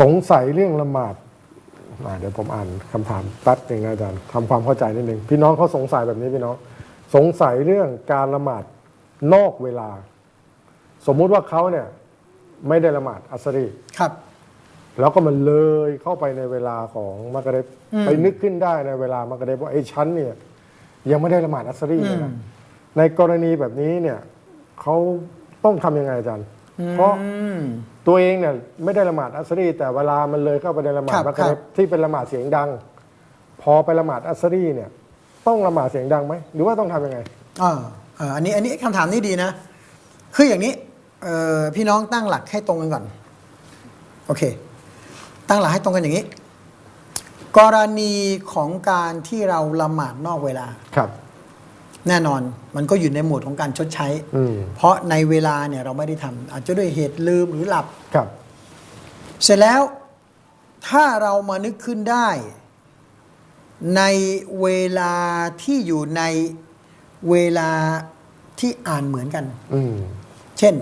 สงสัยเรื่องละหมาดอ่าเดี๋ยวผมอ่านคำถามแป๊บหนึ่งนะอาจารย์ทำความเข้าใจนิดนึงพี่น้องเขาสงสัยแบบนี้พี่น้อง สงสัยเรื่องการละหมาดนอกเวลา สมมุติว่าเขาเนี่ย ไม่ได้ละหมาดอัสรีครับ แล้วก็มันเลยเข้าไปในเวลาของมักกะเรบอืม ไปนึกขึ้นได้ในเวลามักกะเรบว่าไอ้ชั้นเนี่ย ยังไม่ได้ละหมาดอัสรีเลยนะอืมในกรณีแบบนี้เนี่ยเขาต้องทำยังไงอาจารย์ เพราะอืม ตัวเองเนี่ยไม่ได้ละหมาดอัสรีแต่เวลามันเลยเข้าไปในละหมาดครับมักกะเรบครับ ที่เป็นละหมาดเสียงดัง พอไปละหมาดอัสรีเนี่ย ต้องละหมาดเสียงดังไหมหรือว่าต้องทำยังไง อ่าอ่าอันนี้อันนี้คำถามนี้ดีนะ คืออย่างนี้เอ่อพี่น้องตั้งหลักให้ตรงกันก่อน โอเค ตั้งหลักให้ตรงกันอย่างนี้ กรณีของการที่เราละหมาดนอกเวลา ครับ แน่นอนมันก็อยู่ในหมวดของการชดใช้อืมเพราะในเวลาเนี่ยเราไม่ได้ทำอาจจะด้วยเหตุลืมหรือหลับ ครับ เสร็จแล้วถ้าเรามานึกขึ้นได้ ในเวลาที่อยู่ในเวลาที่อ่านเหมือนกัน อืมเช่น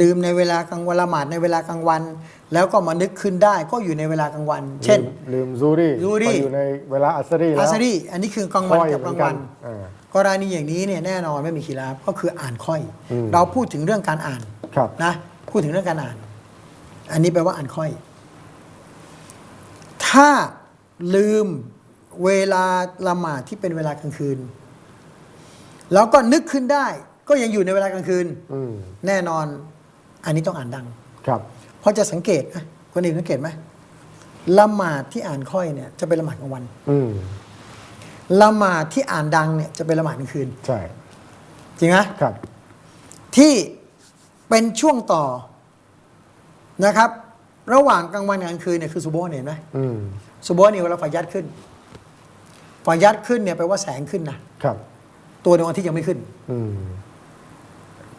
ลืมในเวลากลางวันละหมาดในเวลากลางวัน แล้วก็มานึกขึ้นได้ก็อยู่ในเวลากลางวัน เช่น ลืมลืมซูรีซูรีไปอยู่ในเวลาอัสรีแล้วอาซารีอันนี้คือกลางวันค่อยกับเหกมืลาองนกัวันนอ่า กรณีอย่างนี้เนี่ยแน่นอนไม่มีขีราบก็คืออ่านค่อย อืม เราพูดถึงเรื่องการอ่านครับ นะ พูดถึงเรื่องการอ่าน อันนี้แปลว่าอ่านค่อย ถ้าลืมเวลาละหมาดที่เป็นเวลากลางคืน แล้วก็นึกขึ้นได้ ก็ยังอยู่ในเวลากลางคืน อืมแน่นอน อันนี้ต้องอ่านดัง ครับ เพราะจะสังเกตนะคนอื่นสังเกตไหมละหมาดที่อ่านค่อยเนี่ยจะเป็นละหมาดกลางวัน อืม ละหมาดที่อ่านดังเนี่ยจะเป็นละหมาดกลางคืน ใช่จริงไหมครับ ที่เป็นช่วงต่อนะครับ ระหว่างกลางวันกับกลางคืนเนี่ยคือซุโบฮ์เนี่ยเห็นไหมอืมซุโบฮ์เนี่ยเวลาฝ่ายัดขึ้นฝ่ายัดขึ้นเนี่ยแปลว่าแสงขึ้นนะครับ ตัวดวงอาทิตย์ยังไม่ขึ้นอืม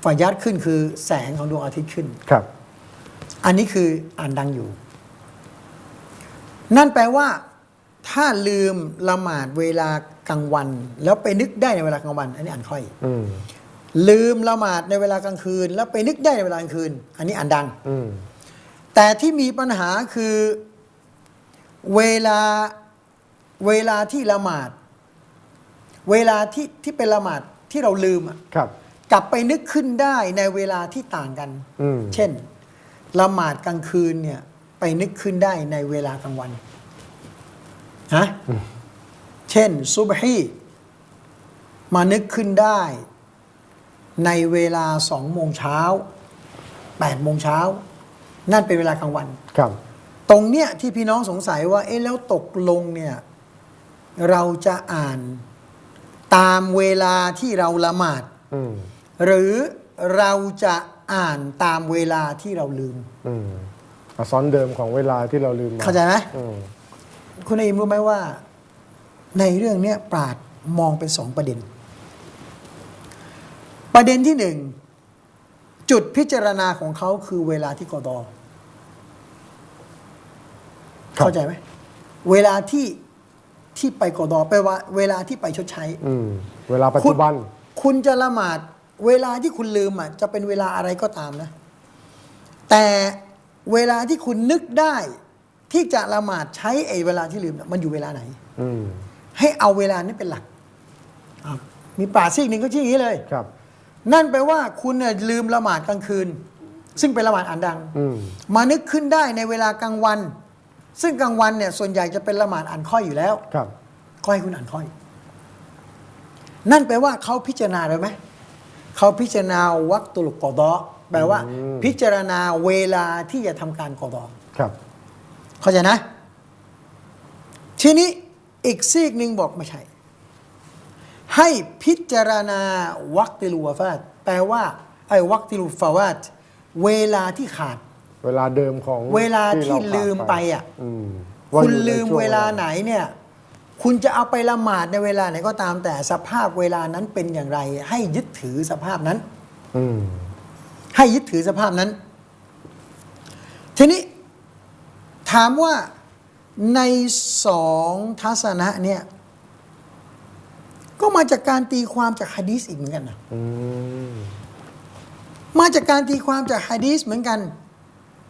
ฝ่ายัดขึ้นคือแสงของดวงอาทิตย์ขึ้น ครับ อันนี้คืออ่านดังอยู่ นั่นแปลว่า ถ้าลืมละหมาดเวลากลางวัน แล้วไปนึกได้ในเวลากลางวัน อันนี้อ่านค่อย อืมลืมละหมาดในเวลากลางคืน แล้วไปนึกได้ในเวลากลางคืน อันนี้อ่านดัง อืมแต่ที่มีปัญหาคือเวลาเวลาที่ละหมาด เวลาที่ที่เป็นละหมาดที่เราลืมอะครับ กลับไปนึกขึ้นได้ในเวลาที่ต่างกัน อืมเช่น ละหมาดกลางคืนเนี่ยไปนึกขึ้นได้ในเวลากลางวัน ฮะเช่นซุบฮีมานึกขึ้นได้ ในเวลาสองโมงเช้าแปดโมงเช้า นั่นเป็นเวลากลางวัน ครับ ตรงเนี้ยที่พี่น้องสงสัยว่า เอ๊ะแล้วตกลงเนี่ย เราจะอ่านตามเวลาที่เราละหมาด อืมหรือเราจะอ่านตามเวลาที่เราลืม อืมอะซ้อนเดิมของเวลาที่เราลืมมาเข้าใจไหม อืม คุณอิมรู้ไหมว่า ในเรื่องเนี้ยปราดมองเป็นสองประเด็น ประเด็นที่หนึ่งจุดพิจารณาของเขาคือเวลาที่กอดอครับเข้าใจไหมเวลาที่ที่ไปกอดอแปลว่าเวลาที่ไปชดใช้อืมเวลาปัจจุบันคุณคุณจะละหมาดเวลาที่คุณลืมอะจะเป็นเวลาอะไรก็ตามนะ แต่เวลาที่คุณนึกได้ ที่จะละหมาดใช้ไอ้เวลาที่ลืมน่ะมันอยู่เวลาไหน อืมให้เอาเวลานี้เป็นหลักอะมีป่าซีกหนึ่งก็ชี้อย่างนี้เลย ครับ นั่นแปลว่าคุณเนี่ยลืมละหมาดกลางคืน ซึ่งเป็นละหมาดอ่านดัง อืมมานึกขึ้นได้ในเวลากลางวัน ซึ่งกลางวันเนี่ยส่วนใหญ่จะเป็นละหมาดอ่านค่อยอยู่แล้ว ครับ ก็ให้คุณอ่านค่อย นั่นแปลว่าเขาพิจารณาเลยไหม เขาพิจารณาวักตุลกอดอแปลว่า อืม พิจารณาเวลาที่จะทำการกอดอครับ เข้าใจนะ ทีนี้อีกซีกหนึ่งบอกไม่ใช่ ให้พิจารณาวักติลูวาฟาตแปลว่าไอ้วักติลูฟาวาตเวลาที่ขาด เวลาเดิมของเวลาที่เรขาดลืมไปอะอืมว่าคุณอยู่ในลืมช่งเวลาไหนเนี่ย คุณจะเอาไปละหมาดในเวลาไหนก็ตามแต่สภาพเวลานั้นเป็นอย่างไร ให้ยึดถือสภาพนั้นอืมให้ยึดถือสภาพนั้น ทีนี้ ถามว่าในสองทัศนะเนี่ยก็มาจากการตีความจากฮะดีสอีกเหมือนกันนะอืมมาจากการตีความจากฮะดีสเหมือนกัน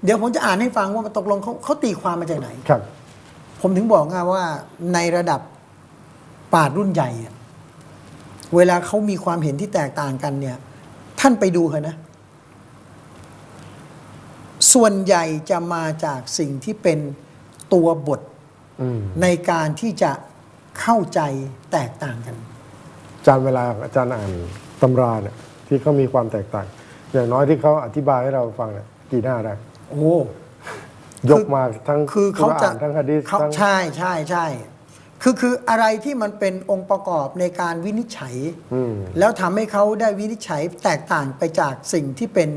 เดี๋ยวผมจะอ่านให้ฟังว่าตกลงเขาเขาตีความมาจากไหน ครับ ผมถึงบอกไงว่าในระดับปราดรุ่นใหญ่อะเวลาเขามีความเห็นที่แตกต่างกันเนี่ย ท่านไปดูเถอะนะ ส่วนใหญ่จะมาจากสิ่งที่เป็นตัวบทอืมในการที่จะเข้าใจแตกต่างกัน อาจารย์เวลาอาจารย์อ่านตำราเนี่ยที่เขามีความแตกต่าง อย่างน้อยที่เขาอธิบายให้เราฟังเนี่ยกี่หน้าได้ โอ้ยกมาทั้งคือเขาจะกุรนทั้งฮะดีษเขาทั้งใช่ใช่ใช่คือคืออะไรที่มันเป็นองค์ประกอบในการวินิจฉัยอืมแล้วทำให้เขาได้วินิจฉัยแตกต่างไปจากสิ่งที่เป็น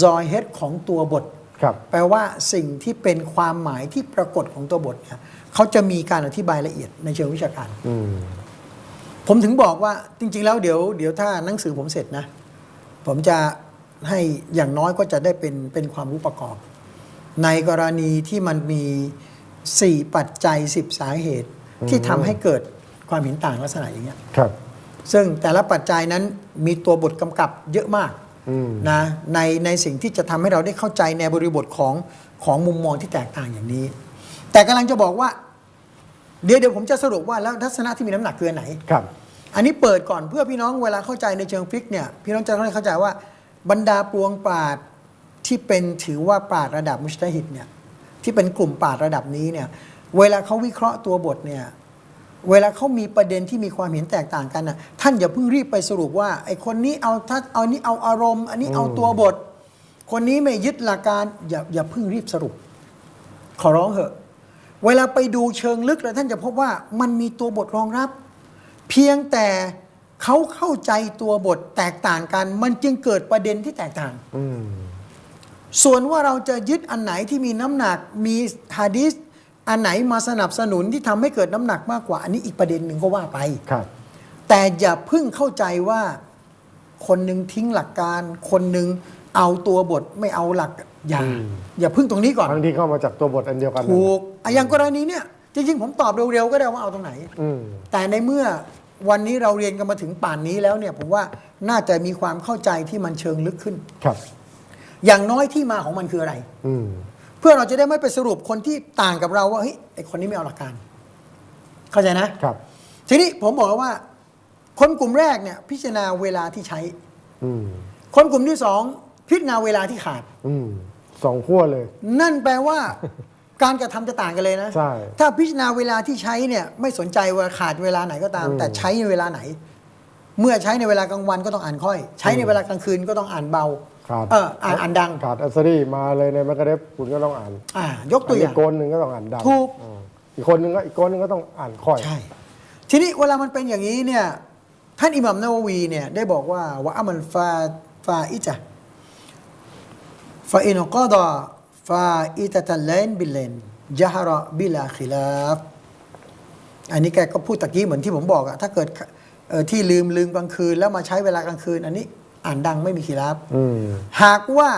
ซอยเฮดของตัวบท ครับ แปลว่าสิ่งที่เป็นความหมายที่ปรากฏของตัวบทเนี่ยเขาจะมีการอธิบายละเอียดในเชิงวิชาการ อืม ผมถึงบอกว่าจริง ๆ แล้วเดี๋ยวเดี๋ยวถ้าหนังสือผมเสร็จนะ ผมจะให้อย่างน้อยก็จะได้เป็นเป็นความรู้ประกอบ ในกรณีที่มันมี 4 ปัจจัย 10 สาเหตุที่ทำให้เกิดความเห็นต่างลักษณะอย่างเงี้ย ครับ ซึ่งแต่ละปัจจัยนั้นมีตัวบทกำกับเยอะมากอืม นะในในสิ่งที่จะทำให้เราได้เข้าใจในบริบทของของมุมมองที่แตกต่างอย่างนี้ แต่กำลังจะบอกว่า เดี๋ยวเดี๋ยวผมจะสรุปว่าแล้วทัศนะที่มีน้ำหนักคืออันไหนครับ อันนี้เปิดก่อนเพื่อพี่น้องเวลาเข้าใจในเชิงฟิกเนี่ยพี่น้องจะต้องเข้าใจว่าบรรดาปวงปราดที่เป็นถือว่าปราดระดับมุชตะฮิดเนี่ยที่เป็นกลุ่มปราดระดับนี้เนี่ยเวลาเขาวิเคราะห์ตัวบทเนี่ย เวลาเขามีประเด็นที่มีความเห็นแตกต่างกันนะท่านอย่าเพิ่งรีบไปสรุปว่าไอ้คนนี้เอาทัศเอานี้เอาอารมณ์ อันนี้เอาตัวบท คนนี้ไม่ยึดหลักการอย่าอย่าเพิ่งรีบสรุป ขอร้องเถอะ เวลาไปดูเชิงลึกแล้วท่านจะพบว่ามันมีตัวบทรองรับ เพียงแต่เขาเข้าใจตัวบทแตกต่างกัน มันจึงเกิดประเด็นที่แตกต่างอืมส่วนว่าเราจะยึดอันไหนที่มีน้ำหนักมีฮะดิษ อันไหนมาสนับสนุนที่ทำให้เกิดน้ำหนักมากกว่า อันนี้อีกประเด็นหนึ่งก็ว่าไปครับ แต่อย่าเพิ่งเข้าใจว่าคนหนึ่งทิ้งหลักการ คนหนึ่งเอาตัวบทไม่เอาหลักอย่าอืมอย่าเพิ่งตรงนี้ก่อนทั้งที่เข้ามาจากตัวบทอันเดียวกันนั่นถูกอะอย่างกรณีเนี่ยจริงๆ ผมตอบเร็วๆก็ได้ว่าเอาตรงไหนอืมแต่ในเมื่อวันนี้เราเรียนกันมาถึงป่านนี้แล้วเนี่ย ผมว่าน่าจะมีความเข้าใจที่มันเชิงลึกขึ้นครับ อย่างน้อยที่มาของมันคืออะไรอืมเพื่อเราจะได้ไม่ไปสรุปคนที่ต่างกับเราว่าเฮ้ยไอคนนี้ไม่เอาหลักการ เข้าใจนะครับ ทีนี้ผมบอกแล้วว่า คนกลุ่มแรกเนี่ยพิจารณาเวลาที่ใช้ อืมคนกลุ่มที่สองพิจารณาเวลาที่ขาด อืมสองขั้วเลย นั่นแปลว่าการกระทำจะต่างกันเลยนะ ใช่ ถ้าพิจารณาเวลาที่ใช้เนี่ย ไม่สนใจว่าขาดเวลาไหนก็ตาม อืม แต่ใช้ในเวลาไหน เมื่อใช้ในเวลากลางวันก็ต้องอ่านค่อย ใช้ในเวลากลางคืนก็ต้องอ่านเบา ขาดเอออ่านอ่านดังขาดอัสรีมาเลยในมักกะเดฟคุณก็ต้องอ่านอ่ายกตัวอย่าง กโกนหนึ่งก็ต้องอ่านดังถูก อืมอีกคนหนึ่งก็อีกโกนหนึ่งก็ต้องอ่านค่อย ใช่ ทีนี้เวลามันเป็นอย่างนี้เนี่ย ท่านอิหมัมนาววีเนี่ยได้บอกว่าว่าอามันฟาฟาอิจะฟาอินกอดาฟาอิตะตัลเลนบิลเลนยะฮาระบิลาคิลาฟอันนี้แกก็พูดตะกี้เหมือนที่ผมบอกอะถ้าเกิดเอ่อที่ลืมลืมกลางคืนแล้วมาใช้เวลากลางคืน อันนี้ อ่านดังไม่มีขีราบอืมหากว่า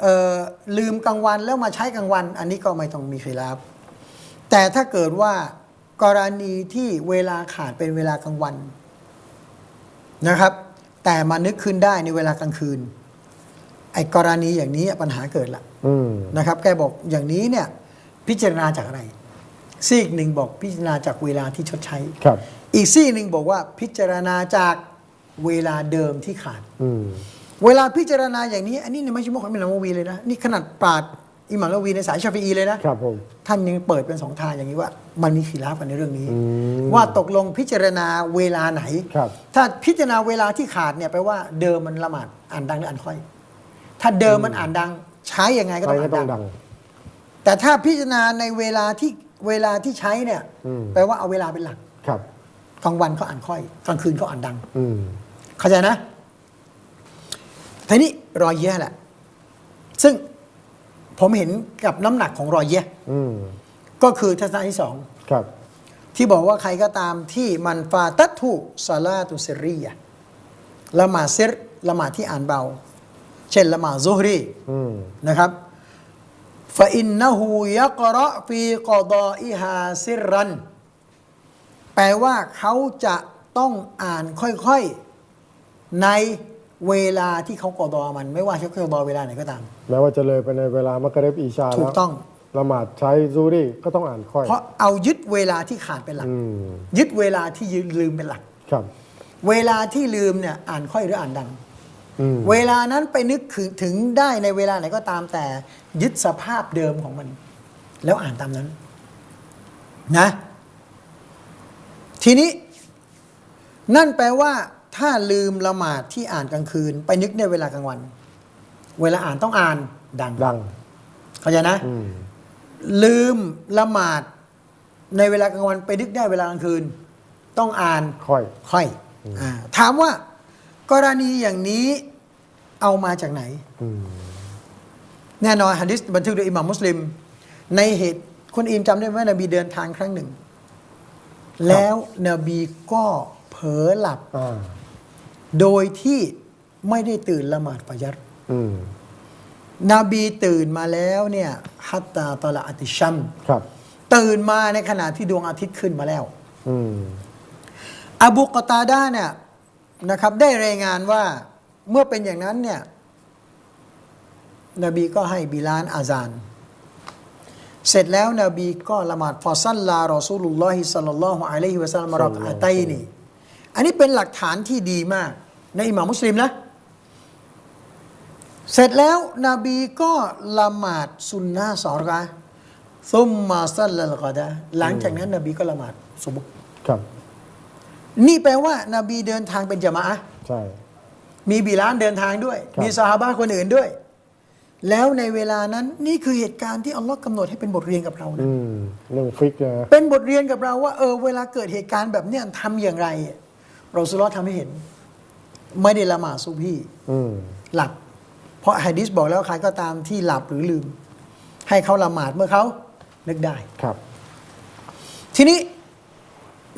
เอ่อลืมกลางวันแล้วมาใช้กลางวัน อันนี้ก็ไม่ต้องมีขีราบแต่ถ้าเกิดว่ากรณีที่เวลาขาดเป็นเวลากลางวันนะครับ แต่มานึกขึ้นได้ในเวลากลางคืน ไอ้กรณีอย่างนี้ปัญหาเกิดละอืมนะครับ แกบอกอย่างนี้เนี่ย พิจารณาจากอะไร ซีกหนึ่งบอกพิจารณาจากเวลาที่ชดใช้ ครับ อีกซีกหนึ่งบอกว่าพิจารณาจาก เวลาเดิมที่ขาดอืมเวลาพิจารณาอย่างนี้ อันนี้เนี่ยไม่ใช่มุขอิหมัมละวีเลยนะ นี่ขนาดปราดอิหมัมละวีในสายชาฟีอีเลยนะครับผม ท่านยังเปิดเป็นสองทางอย่างนี้ว่า มันมีขีราฟกันในเรื่องนี้อืมว่าตกลงพิจารณาเวลาไหน ครับ ถ้าพิจารณาเวลาที่ขาดเนี่ยแปลว่าเดิมมันละหมาดอ่านดังหรืออ่านค่อย ถ้าเดิมมันอ่านดัง ใช้ยังไงก็ใครต้องก็อ่านต้องดัดัง ง แต่ถ้าพิจารณาในเวลาที่เวลาที่ใช้เนี่ย อืม แปลว่าเอาเวลาเป็นหลัก ครับ กลางวันเขาอ่านค่อย กลางคืนเขาอ่านดัง อืม เข้าใจนะทีนี้รอยเยะแหละ ซึ่งผมเห็นกับน้ำหนักของรอยเยะอืมก็คือทัศนะที่สอง ครับ ที่บอกว่าใครก็ตามที่มันฟาตัทุซาลาตุเซรียะละหมาดเซรละหมาดที่อ่านเบา เช่นละหมาดซุฮรีอืมนะครับฟาอินนหูยักระฟีกอดออิฮาซิรัน แปลว่าเขาจะต้องอ่านค่อยๆ ในเวลาที่เขากอดอมัน ไม่ว่าเขากอดอเวลาไหนก็ตาม แม้ว่าจะเลยไปในเวลามักเรบอีชาถูแล้กวต้อง ละหมาดใช้ซูรี่ก็ต้องอ่านค่อย เพราะเอายึดเวลาที่ขาดเป็นหลัก อืม ยึดเวลาที่ลืมเป็นหลัก ครับ เวลาที่ลืมเนี่ยอ่านค่อยหรืออ่านดัง อืม เวลานั้นไปนึกถึงถึงได้ในเวลาไหนก็ตามแต่ ยึดสภาพเดิมของมัน แล้วอ่านตามนั้น นะ ทีนี้ นั่นแปลว่า ถ้าลืมละหมาดที่อ่านกลางคืน ไปนึกในเวลากลางวัน เวลาอ่านต้องอ่านดังดังเข้าใจนะ อืมลืมละหมาดในเวลากลางวัน ไปนึกได้เวลากลางคืน ต้องอ่าน ค่อย ค่อยอาถามว่ากรณีอย่างนี้เอามาจากไหน อืม แน่นอนฮะดิษบันทึกโดยอิหม่ามมุสลิม ในเหตุคุณอิมจำได้ไหมนบีเดินทางครั้งหนึ่ง แล้วนบีก็เผลอหลับ อ่า โดยที่ไม่ได้ตื่นละหมาดฟะยัรอืมนบีตื่นมาแล้วเนี่ยฮัตตาตะละอัติชัมครับ ตื่นมาในขณะที่ดวงอาทิตย์ขึ้นมาแล้ว อืมอบูกอตาดาเนี่ยนะครับ ได้รายงานว่าเมื่อเป็นอย่างนั้นเนี่ย นบีก็ให้บิลานอาซาน เสร็จแล้วนบีก็ละหมาดฟอซัลลารอซูลุลลอฮิสัลลัลลอฮุอะลัยฮิวะสัลลัมรอกอาตัยนีอันนี้เป็นหลักฐานที่ดีมาก ในอิหม่ามมุสลิมนะ เสร็จแล้วนบีก็ละหมาดซุนนะห์สองรอกะอะห์ซุมมาซัลลัลกอดะห์หลังจากนั้น นบีก็ละหมาดซุบฮ์ครับ นี่แปลว่านาบีเดินทางเป็นจามะอะห์ใช่ มีบิลานเดินทางด้วยครับมีซาฮาบะคนอื่นด้วย แล้วในเวลานั้น นี่คือเหตุการณ์ที่อัลลอฮ์กำหนดให้เป็นบทเรียนกับเรานะอืมเรื่องฟิกนะเป็นบทเรียนกับเราว่าเออเวลาเกิดเหตุการณ์แบบเนี้ยทำอย่างไร เราสุลลอฮ์ทำให้เห็น ไม่ได้ละหมาดซุบฮีอืมหลับ เพราะฮะดิษบอกแล้วใครก็ตามที่หลับหรือลืม ให้เขาละหมาดเมื่อเขานึกได้ครับ ทีนี้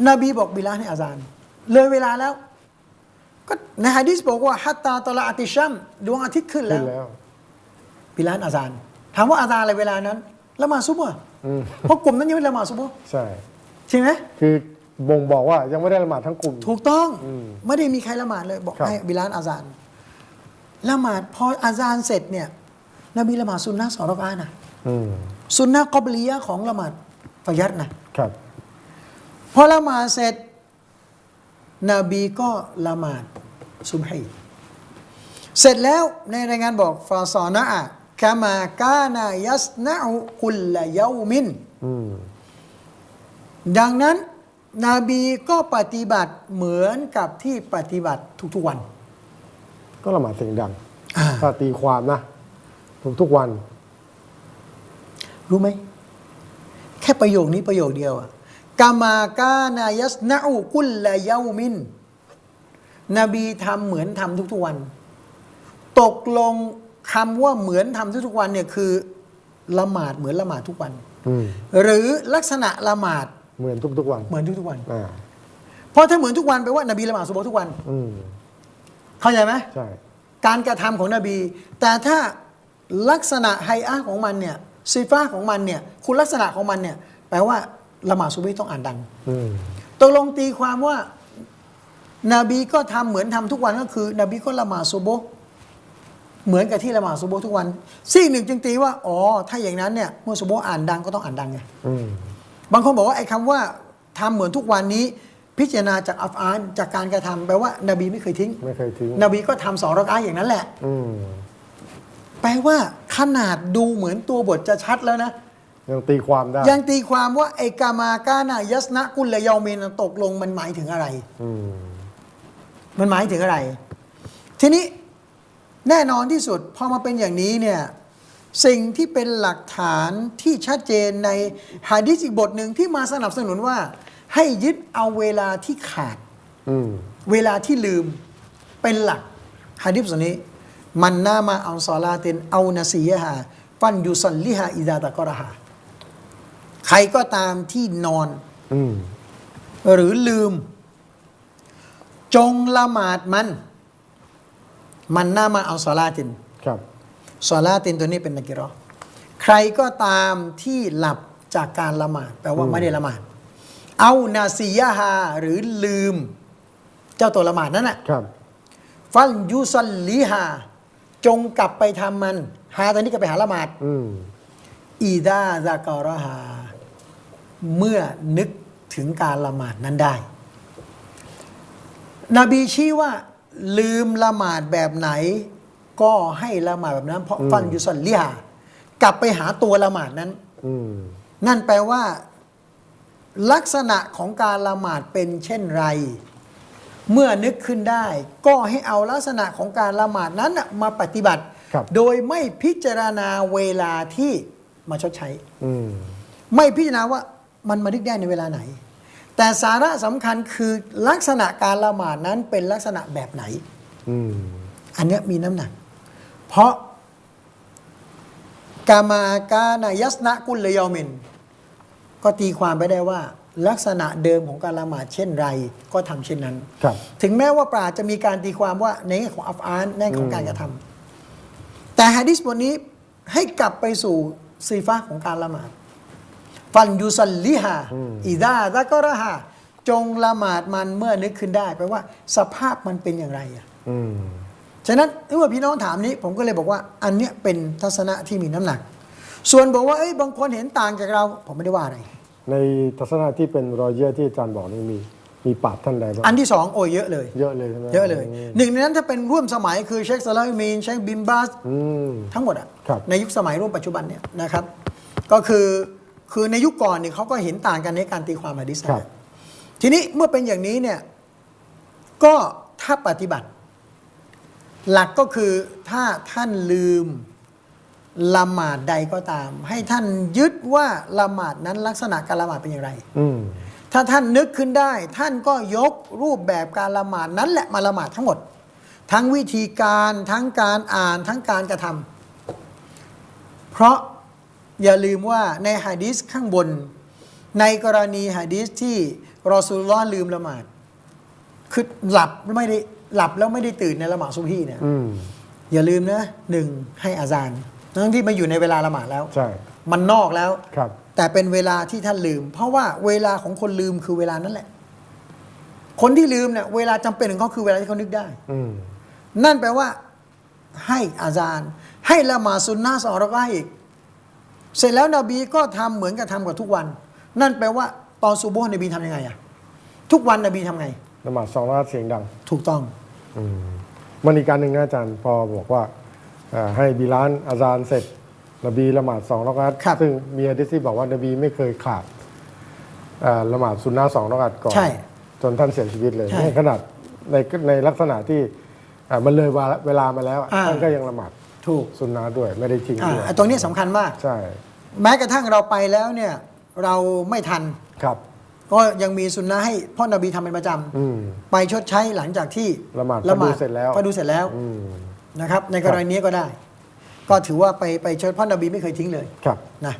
นบีบอกบิลาลให้อาซานเลยเวลาแล้ว ก็ในฮะดิษบอกว่าฮัตตาตะละอาติชัมดวงอาทิตย์ขึ้นขึ้แล้นวแล้วบิลาลอาซานถามว่าอาซานอะไรเวลานั้นละหมาดซุบฮ์อะอืมเพราะกลุ่มนั้นยังไม่ละหมาดซุบฮ์ใช่ใช่ไหมคือ บ่งบอกว่ายังไม่ได้ละหมาดทั้งกลุ่ม ถูกต้องอืม ไม่ได้มีใครละหมาดเลย บอกครับ ให้บิลาลอาซานละหมาดพออาซานเสร็จเนี่ยนบีละหมาดซุนนะห์สองรอกอานะอืมซุนนะห์กอบลียะห์ของละหมาดฟะยัดนะ ครับ พอละหมาดเสร็จ นบีก็ละหมาดซุบฮีเสร็จแล้วในรายงานบอกฟาซอนะอะกามากานายัสนะอุกุลละยามิน อืมดังนั้น นบีก็ปฏิบัติเหมือนกับที่ปฏิบัติทุกๆวัน ก็ละหมาดเสียงดังอ่าถ้าตีความนะทุกทุกๆวัน รู้ไหม แค่ประโยคนี้ประโยคเดียวอะกามากานายัสนะอุกุลละยามิน นบีทำเหมือนทำทุกๆวัน ตกลงคำว่าเหมือนทำทุกๆวันเนี่ยคือละหมาดเหมือนละหมาดทุกวัน อืม หรือลักษณะละหมาด เหมือนทุกทุกๆวันเหมือนทุกๆวัน อ่าเพราะถ้าเหมือนทุกวันแปลว่านบีละหมาดซุบฮ์ทุกวัน อืมเข้าใจไหม ใช่ การกระทำของนบี แต่ถ้าลักษณะไฮอะห์ของมันเนี่ยซีฟ้าของมันเนี่ย คุณลักษณะของมันเนี่ย แปลว่าละหมาดซุบฮีต้องอ่านดัง อืมตกลงตีความว่า นบีก็ทำเหมือนทำทุกวันก็คือ นบีก็ละหมาดซุบฮ์เหมือนกับที่ละหมาดซุบฮ์ทุกวันสิ่งหนึ่งจึงตีว่า อ๋อ ถ้าอย่างนั้นเนี่ยเมื่อซุบฮ์อ่านดังก็ต้องอ่านดังไง อืม บางคนบอกว่าไอ้คำว่าทำเหมือนทุกวันนี้ พิจารณาจากอัฟอานจากการกระทำแปลว่านบีไม่เคยทิ้ง ไม่เคยทิ้ง นบีก็ทำสองรักอะห์อย่างนั้นแหละ อืมแปลว่าขนาดดูเหมือนตัวบทจะชัดแล้วนะ ยังตีความได้ ยังตีความว่าไอ้กามากานายัสนะกุลละยามินตกลงมันหมายถึงอะไร อืมมันหมายถึงอะไร ทีนี้แน่นอนที่สุดพอมาเป็นอย่างนี้เนี่ย สิ่งที่เป็นหลักฐานที่ชัดเจนในฮะดิษอีกบทหนึ่งที่มาสนับสนุนว่า ให้ยึดเอาเวลาที่ขาดอืมเวลาที่ลืมเป็นหลักฮะดิษตัวนี้ มันนามาอัลซอลาตินเอานาซียะฮาฟันยุสัลลิฮาอิดาตะกอรฮาใครก็ตามที่นอนอืมหรือลืม จงละหมาดมัน มันนามาอัลซอลาตินครับ ซอลาตินตัวนี้เป็นนักกิรอห์ใครก็ตามที่หลับจากการละหมาดแปลว่าอืมไม่ได้ละหมาด เอานาซียะฮาหรือลืม เจ้าตัวละหมาดนั่นแหละครับฟัลยูซัลลีฮาจงกลับไปทำมันฮาตอนนี้ก็ไปหาละหมาดอืมอีดาซาการะฮาเมื่อนึกถึงการละหมาดนั้นได้ นบีชี้ว่า ลืมละหมาดแบบไหน ก็ให้ละหมาดแบบนั้น เพราะฟันยุสัลลิฮากลับไปหาตัวละหมาดนั้น อืม นั่นแปลว่า ลักษณะของการละหมาดเป็นเช่นไร เมื่อนึกขึ้นได้ ก็ให้เอาลักษณะของการละหมาดนั้นน่ะมาปฏิบัติ ครับ โดยไม่พิจารณาเวลาที่มาชดใช้ อืม ไม่พิจารณาว่ามันมานึกได้ในเวลาไหน แต่สาระสำคัญคือลักษณะการละหมาดนั้นเป็นลักษณะแบบไหน อืม อันเนี้ยมีน้ำหนัก เพราะกามากานายัสนะกุลเลยอมิน ก็ตีความไปได้ว่า ลักษณะเดิมของการละหมาดเช่นไรก็ทำเช่นนั้น ครับ ถึงแม้ว่าปราชญ์จะมีการตีความว่าในแง่ของอัฟอานในแง่ของการกระทำแต่ฮะดิษบทนี้ให้กลับไปสู่ซีฟ้าของการละหมาด ฟันยูซัลลิฮาอิดาตะกรฮาจงละหมาดมันเมื่อนึกขึ้นได้แปลว่า สภาพมันเป็นอย่างไรอะอืม ฉะนั้นเมื่อพี่น้องถามนี้ ผมก็เลยบอกว่าอันเนี้ยเป็นทัศนะที่มีน้ำหนัก ส่วนบอกว่าเอ้ยบางคนเห็นต่างจากเรา ผมไม่ได้ว่าอะไร ในทัศนะที่เป็นรอยเยื่อที่อาจารย์บอกนี่มีมีปราบท่านใดบ้างอันที่สองโอ้ยเยอะเลย เยอะเลยใช่ไหมเยอะเลยมหนึ่งในนั้นถ้าเป็นร่วมสมัยคือเชคซาลามีนเชคบิมบาสอืม ทั้งหมดอะครับ ในยุคสมัยร่วมปัจจุบันเนี่ยนะครับ ก็คือคือในยุคก่อนเนี่ยเขาก็เห็นต่างกันในการตีความฮะดิษครับนะทีนี้เมื่อเป็นอย่างนี้เนี่ยก็ถ้าปฏิบัติ หลักก็คือถ้าท่านลืมละหมาดใดก็ตาม ให้ท่านยึดว่าละหมาดนั้นลักษณะการละหมาดเป็นอย่างไร อืมถ้าท่านนึกขึ้นได้ ท่านก็ยกรูปแบบการละหมาดนั้นแหละมาละหมาดทั้งหมด ทั้งวิธีการทั้งการอ่านทั้งการกระทำเพราะอย่าลืมว่าในฮะดีษข้างบน ในกรณีฮะดีษที่รอซูลุลลอฮ์ลืมละหมาดคือหลับไม่ได้ หลับแล้วไม่ได้ตื่นในละหมาดซุบฮีเนี่ยอืมอย่าลืมนะหนึ่งให้อาจารย์ทั้งที่มาอยู่ในเวลาละหมาดแล้ว ใช่มันนอกแล้ว ครับ แต่เป็นเวลาที่ท่านลืม เพราะว่าเวลาของคนลืมคือเวลานั้นแหละ คนที่ลืมเนี่ยเวลาจำเป็นของเขาคือเวลาที่เขานึกได้ อืมนั่นแปลว่า ให้อาจารย์ ให้ละหมาดซุนนะห์สองเราก็ให้อีก เสร็จแล้วนบีก็ทำเหมือนกับทำกับทุกวัน นั่นแปลว่า ตอนซูโบฮ์นบีทำยังไงอะทุกวันนบีทำไง ละหมาดสองรากาตเสียงดัง ถูกต้องอื มมันอีกการหนึ่งนะอาจารย์พอบอกว่าอ่าให้บิลานอาจารย์เสร็จนบีละหมาดสองรากาตครับซึ่งมีอะดิษที่บอกว่านบีไม่เคยขาดอ่าละหมาดซุนนะห์สองรากาตก่อนใช่จนท่านเสียชีวิตเลยใช่ในขนาดในในลักษณะที่อ่ามันเลยเวลาเวลามาแล้วอะอ่าท่านก็ยังละหมาดถูกซุนนะห์ด้วยไม่ได้ทิ้งอ่าด้วยไอ้ตรงนี้สำคัญมากใช่ แม้กระทั่งเราไปแล้วเนี่ยเราไม่ทันครับ ก็ยังมีสุนนะให้พ่อนบีทำเป็นประจำอืม ไปชดใช้หลังจากที่ละหมาดละหมาดฟาดูเสร็จแล้วฟาดูเสร็จแล้วอืมนะครับ ในกรณีนี้ก็ได้ ก็ถือว่าไปไปชดพ่อนบีไม่เคยทิ้งเลยครับ นะ